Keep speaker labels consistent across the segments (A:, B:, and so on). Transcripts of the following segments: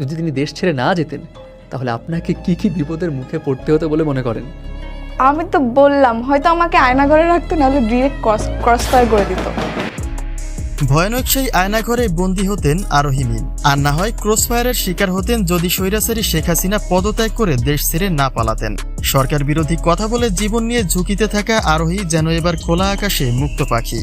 A: যদি তিনি দেশ ছেড়ে না যেতেন তাহলে আপনাকে কি কি বিপদের মুখে পড়তে হতো বলে মনে করেন?
B: আমি তো বললাম হয়তো আমাকে আয়নাঘরে রাখতো নাহলে ডিরেক্ট ক্রস ফায়ার করে দিত।
C: ভয়ানক সেই আয়নাঘরে বন্দী হতেন আরোহী মিম আর না হয় ক্রসফায়ারের শিকার হতেন যদি স্বৈরাচারী শেখ হাসিনা পদত্যাগ করে দেশ ছেড়ে না পালাতেন। সরকার বিরোধী কথা বলে জীবন নিয়ে ঝুঁকিতে থাকা আরোহী যেন এবার খোলা আকাশে মুক্ত পাখি।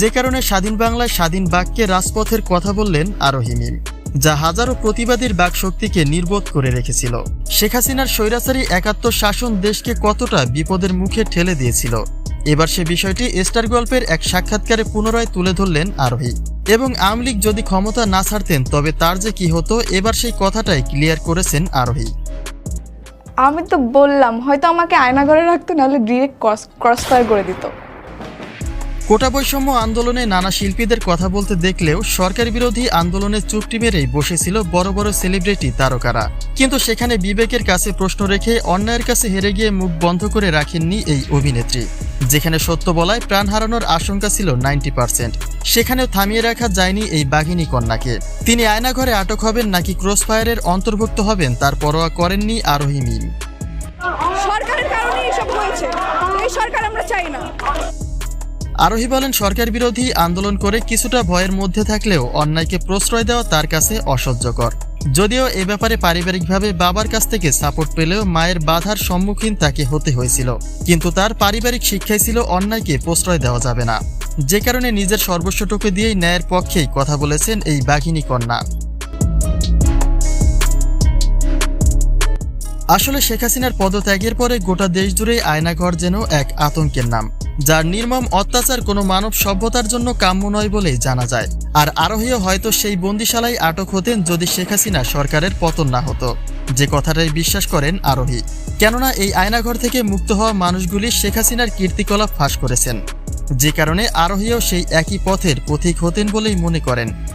C: যে কারণে স্বাধীন বাংলায় স্বাধীন বাক্যে রাজপথের কথা বললেন আরোহী মিম যা হাজারো প্রতিবাদীর বাকশক্তিকে নির্বোধ করে রেখেছিল। শেখ হাসিনার স্বৈরাচারী একাত্ম শাসন দেশকে কতটা বিপদের মুখে ঠেলে দিয়েছিল। এবার সে বিষয়টি স্টার গল্পের এক সাক্ষাৎকারে পুনরায় তুলে ধরলেন আরোহী। এবং আওয়ামী লীগ যদি ক্ষমতা না ছাড়তেন, তবে তার যে কি হতো, এবার সেই কথাটাই ক্লিয়ার করেছেন আরোহী।
B: আমি তো বললাম, হয়তো আমাকে আয়নাঘরে রাখতো, নাহলে ডিরেক্ট ক্রস ফায়ার করে দিত।
C: কোটা বৈষম্য আন্দোলনে নানা শিল্পীদের কথা বলতে দেখলেও সরকার বিরোধী আন্দোলনে চুপটি মেরেই বসেছিল বড় বড় সেলিব্রিটি তারকারা। কিন্তু সেখানে বিবেকের কাছে প্রশ্ন রেখে অন্যায়ের কাছে হেরে গিয়ে মুখ বন্ধ করে রাখেননি এই অভিনেত্রী। যেখানে সত্য বলায় প্রাণ হারানোর আশঙ্কা ছিল নাইনটি পার্সেন্ট। সেখানেও থামিয়ে রাখা যায়নি এই বাঘিনী কন্যাকে। তিনি আয়নাঘরে আটক হবেন নাকি ক্রসফায়ারের অন্তর্ভুক্ত হবেন তার পরোয়া করেননি আরোহী মিম।
B: সরকারের কারণে এসব হয়েছে। এই সরকার আমরা চাই না।
C: আরোহী বলেন, সরকার বিরোধী আন্দোলন করে কিছুটা ভয়ের মধ্যে থাকলেও অন্যায়কে প্রশ্রয় দেওয়া তার কাছে অসহ্যকর। যদিও এ ব্যাপারে পারিবারিকভাবে বাবার কাছ থেকে সাপোর্ট পেলেও মায়ের বাধার সম্মুখীন তাকে হতে হয়েছিল। কিন্তু তার পারিবারিক শিক্ষাই ছিল অন্যায়কে প্রশ্রয় দেওয়া যাবে না। যে কারণে নিজের সর্বস্বটুকু দিয়েই ন্যায়ের পক্ষেই কথা বলেছেন এই বাঘিনী কন্যা। আসলে শেখ হাসিনার পদত্যাগের পরে গোটা দেশ জুড়ে আয়নাঘর যেন এক আতঙ্কের নাম। যার নির্মম অত্যাচার কোনো মানব সভ্যতার জন্য কাম্য নয় বলেই জানা যায়। আর আরোহীও হয়তো সেই বন্দিশালায় আটক হতেন যদি শেখ হাসিনা সরকারের পতন না হতো। যে কথাটাই বিশ্বাস করেন আরোহী। কেননা এই আয়নাঘর থেকে মুক্ত হওয়া মানুষগুলি শেখ হাসিনার কীর্তিকলাপ ফাঁস করেছেন। যে কারণে আরোহীও সেই একই পথের পথিক হতেন বলেই মনে করেন।